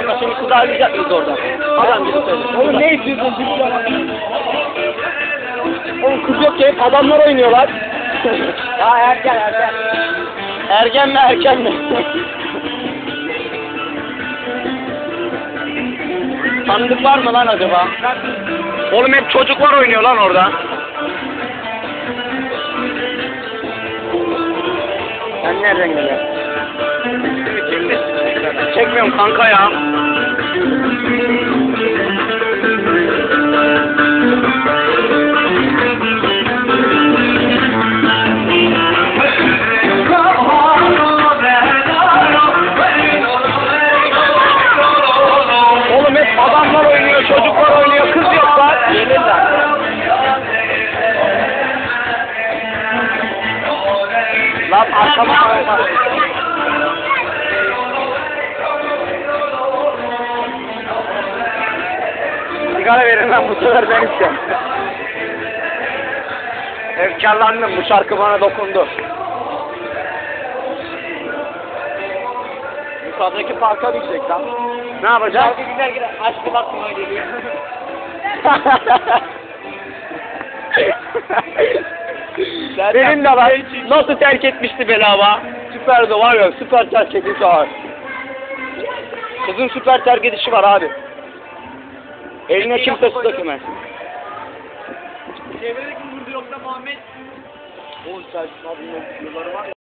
Kanka seni kız ayrılacak mıyız orada? Adam gibi söyle. Oğlum ne istiyorsun? Oğlum kız yok ki hep adamlar oynuyorlar. Ya erken erken. Ergen mi erken mi? Tanıdık var mı lan acaba? Oğlum hep çocuklar oynuyor lan orada. Sen nereden geliyorsun? Çekmiyorum kanka ya. Çocuklar oynuyor, kız yok lan. Lan arkama bakma. Sigara verin lan bu sefer ben istiyorum. Efkarlandım bu şarkı bana dokundu. Yukarıdaki parka gidecek lan. Ne yapacağız? gider gider. Aşkım aklıma geliyor. Benim de var. Nasıl terk etmişti beni ama. Süper de var ya süper terk edişi var. Kızın süper terk edişi var abi. Eline kimse su dökemez. Çevredeki vurdu yoksa Muhammed. Oğlum sen yılları var ya.